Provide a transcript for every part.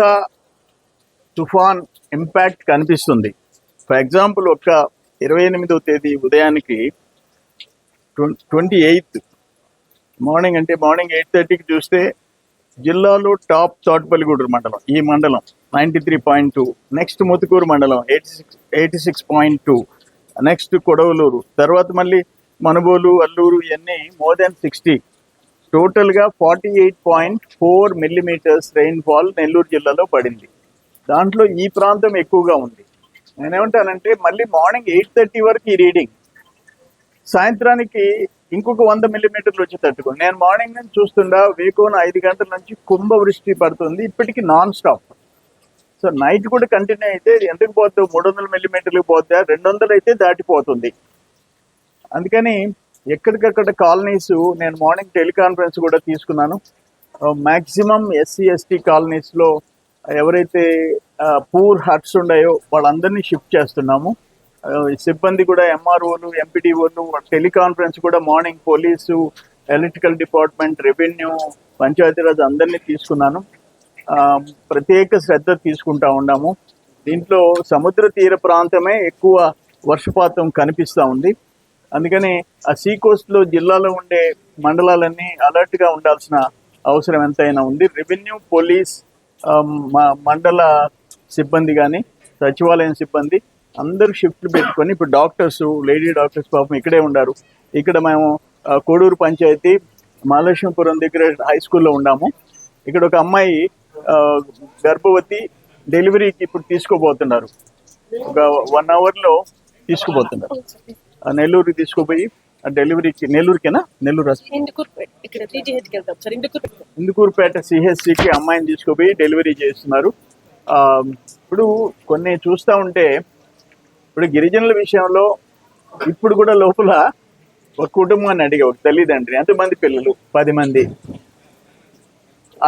మోంతా తుఫాన్ ఇంపాక్ట్ కనిపిస్తుంది. For example ఒక ఇరవై ఎనిమిదో తేదీ ఉదయానికి ట్వంటీ ఎయిత్ మార్నింగ్ అంటే మార్నింగ్ ఎయిట్ థర్టీకి చూస్తే జిల్లాలో టాప్ తోటపల్లిగూడూరు మండలం ఈ మండలం ninety three point two next Muthukur మండలం eighty six eighty six point two next Kodavalur తర్వాత మళ్ళీ మనుబోలు అల్లూరు ఇవన్నీ మోర్ దాన్ సిక్స్టీ. టోటల్గా forty eight point four millimetres rainfall Nellore జిల్లాలో పడింది. దాంట్లో ఈ ప్రాంతం ఎక్కువగా ఉంది. నేనేమంటానంటే మళ్ళీ మార్నింగ్ ఎయిట్ థర్టీ వరకు ఈ రీడింగ్. సాయంత్రానికి ఇంకొక వంద మిల్లీమీటర్లు వచ్చి తట్టుకో. నేను మార్నింగ్ నుంచి చూస్తుండా వేకోన ఐదు గంటల నుంచి కుంభవృష్టి పడుతుంది. ఇప్పటికీ నాన్ స్టాప్ సో నైట్ కూడా కంటిన్యూ అయితే ఎందుకు పోతుంది మూడు వందల మిల్లీమీటర్లకు పోతే రెండు వందలు అయితే దాటిపోతుంది. అందుకని ఎక్కడికక్కడ కాలనీస్ నేను మార్నింగ్ టెలికాన్ఫరెన్స్ కూడా తీసుకున్నాను. మ్యాక్సిమం ఎస్సీ ఎస్టీ కాలనీస్లో ఎవరైతే పూర్ హట్స్ ఉన్నాయో వాళ్ళందరినీ షిఫ్ట్ చేస్తున్నాము. సిబ్బంది కూడా ఎంఆర్ఓలు ఎంపీడీఓలు టెలికాన్ఫరెన్స్ కూడా morning police electrical department revenue Panchayati Raj అందరినీ తీసుకున్నాను. ప్రత్యేక శ్రద్ధ తీసుకుంటా ఉన్నాము. దీంట్లో సముద్ర తీర ప్రాంతమే ఎక్కువ వర్షపాతం కనిపిస్తూ ఉంది. అందుకని ఆ సీ కోస్ట్లో జిల్లాలో ఉండే మండలాలన్నీ అలర్ట్గా ఉండాల్సిన అవసరం ఎంతైనా ఉంది. రెవెన్యూ పోలీస్ మండల సిబ్బంది కానీ సచివాలయం సిబ్బంది అందరూ షిఫ్ట్లు పెట్టుకొని ఇప్పుడు డాక్టర్స్ లేడీ డాక్టర్స్ పాపం ఇక్కడే ఉన్నారు ఇక్కడ మేము కోడూరు పంచాయతీ మహాలక్ష్మీపురం దగ్గర హై స్కూల్లో ఉన్నాము. ఇక్కడ ఒక అమ్మాయి గర్భవతి డెలివరీకి ఇప్పుడు తీసుకోబోతున్నారు ఒక వన్ అవర్లో తీసుకుపోతున్నారు. నెల్లూరుకి తీసుకుపోయి డెలివరీకి నెల్లూరుకేనా? నెల్లూరు ఇందుకూరుపేట. సిహెచ్సికి అమ్మాయిని తీసుకుపోయి డెలివరీ చేస్తున్నారు. ఇప్పుడు కొన్ని చూస్తూ ఉంటే ఇప్పుడు గిరిజనుల విషయంలో ఇప్పుడు కూడా లోపల ఒక కుటుంబాన్ని అడిగా ఒక తల్లిదండ్రి ఎంతమంది పిల్లలు? పది మంది.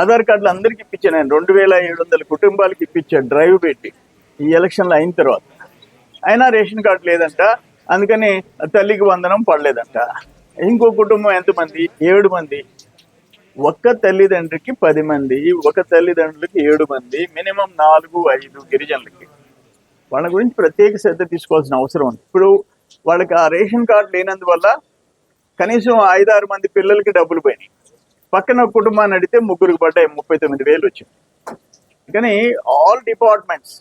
ఆధార్ కార్డులు అందరికి ఇప్పించాను నేను రెండు వేల ఏడు వందల కుటుంబాలకి ఇప్పించాను డ్రైవ్ పెట్టి. ఈ ఎలక్షన్లు అయిన తర్వాత. అయినా రేషన్ కార్డు లేదంట అందుకని తల్లికి వందనం పడలేదంట. ఇంకో కుటుంబం ఎంతమంది? ఏడు మంది. ఒక్క తల్లిదండ్రికి పది మంది. ఒక తల్లిదండ్రులకి ఏడు మంది. మినిమం నాలుగు ఐదు గిరిజనులకి. వాళ్ళ గురించి ప్రత్యేక శ్రద్ధ తీసుకోవాల్సిన అవసరం ఉంది. ఇప్పుడు వాళ్ళకి ఆ రేషన్ కార్డు లేనందువల్ల కనీసం ఐదారు మంది పిల్లలకి డబ్బులు పోయినాయి. పక్కన కుటుంబాన్ని అడిగితే ముగ్గురికి పడ్డాయి. ముప్పై తొమ్మిది వేలు వచ్చింది. కానీ all departments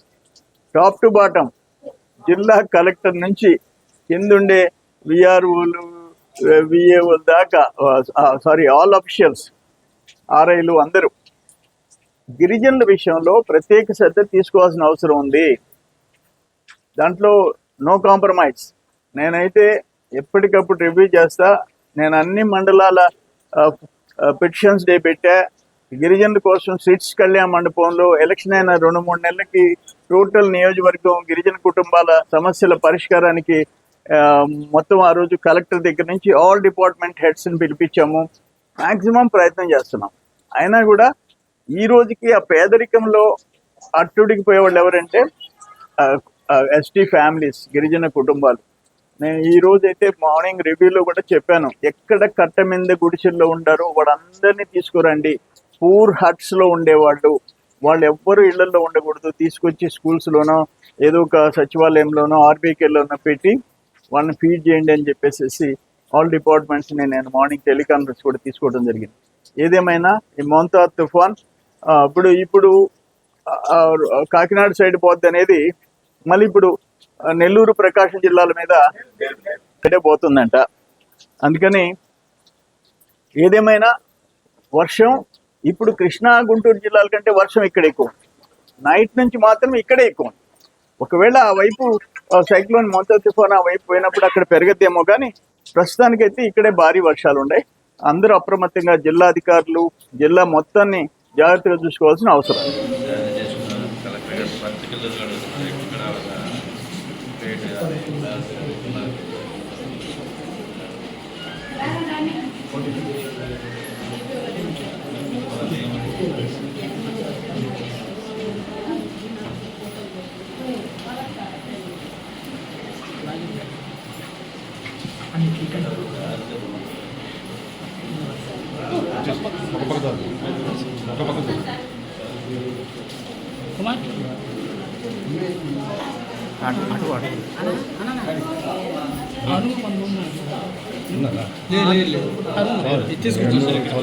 top to bottom జిల్లా కలెక్టర్ నుంచి కిందుండే విఆర్ఓలు విఏఓలు దాకా సారీ ఆల్ అఫీషియల్స్ ఆర్ఐలు అందరూ. గిరిజనుల విషయంలో ప్రత్యేక శ్రద్ధ తీసుకోవాల్సిన అవసరం ఉంది. దాంట్లో నో కాంప్రమైజ్ నేనైతే ఎప్పటికప్పుడు రివ్యూ చేస్తా. నేను అన్ని మండలాల పిటిషన్స్ డే పెట్టా. గిరిజనుల కోసం సిట్స్ కళ్యాణ మండపంలో ఎలక్షన్ అయిన రెండు మూడు నెలలకి టోటల్ నియోజకవర్గం గిరిజన కుటుంబాల సమస్యల పరిష్కారానికి మొత్తం ఆ రోజు కలెక్టర్ దగ్గర నుంచి ఆల్ డిపార్ట్మెంట్ హెడ్స్ని పిలిపించాము. మాక్సిమం ప్రయత్నం చేస్తున్నాం. అయినా కూడా ఈ రోజుకి ఆ పేదరికంలో అట్టుడికి పోయేవాళ్ళు ఎవరంటే ఎస్టీ ఫ్యామిలీస్ గిరిజన కుటుంబాలు. నేను ఈ రోజు అయితే మార్నింగ్ రివ్యూలో కూడా చెప్పాను. ఎక్కడ కట్ట మీద గుడిసెల్లో ఉండారో వాళ్ళందరినీ తీసుకురండి. పూర్ హట్స్లో ఉండేవాళ్ళు. వాళ్ళు ఎవ్వరు ఇళ్ళలో ఉండకూడదు. తీసుకొచ్చి స్కూల్స్లోనో ఏదో ఒక సచివాలయంలోనో ఆర్బీకేలోనో పెట్టి వాళ్ళని ఫీడ్ చేయండి అని చెప్పేసి ఆల్ డిపార్ట్మెంట్స్ని నేను మార్నింగ్ టెలికాన్ఫరెన్స్ కూడా తీసుకోవడం జరిగింది. ఏదేమైనా ఈ మోంతా తుఫాన్ ఇప్పుడు ఇప్పుడు కాకినాడ సైడ్ పోద్ది అనేది మళ్ళీ ఇప్పుడు నెల్లూరు ప్రకాశం జిల్లాల మీద ఇక్కడే పోతుందంట. అందుకని ఏదేమైనా వర్షం ఇప్పుడు కృష్ణా గుంటూరు జిల్లాల కంటే వర్షం ఇక్కడ ఎక్కువ. నైట్ నుంచి మాత్రం ఇక్కడే ఎక్కువ. ఒకవేళ ఆ వైపు సైక్లోన్ మొంత తుఫాన్ అయిపోయినప్పుడు వైపు పోయినప్పుడు అక్కడ పెరగద్దేమో కానీ ప్రస్తుతానికైతే ఇక్కడే భారీ వర్షాలు ఉన్నాయి అందరూ అప్రమత్తంగా జిల్లా అధికారులు జిల్లా మొత్తాన్ని జాగ్రత్తగా చూసుకోవాల్సిన అవసరం Thank you. గారు పత్రికలు అడుగుతున్నారు ఇక్కడ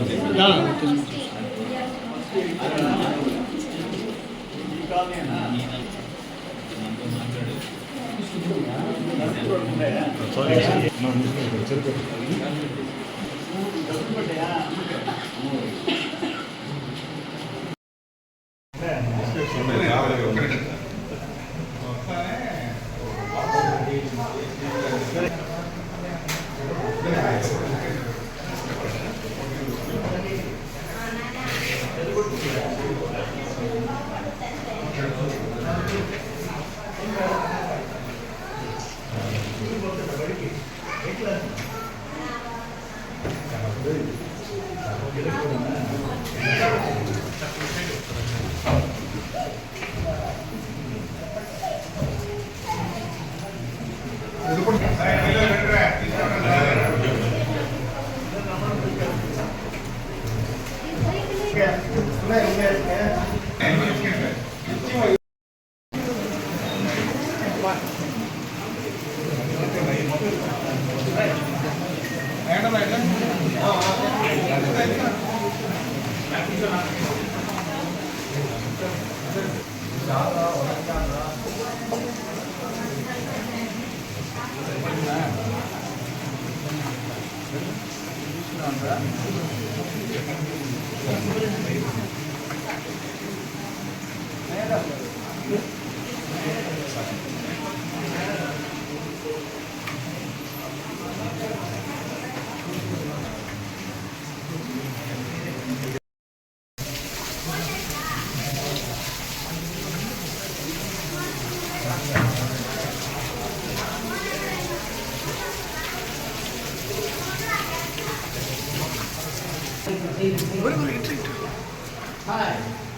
ఒక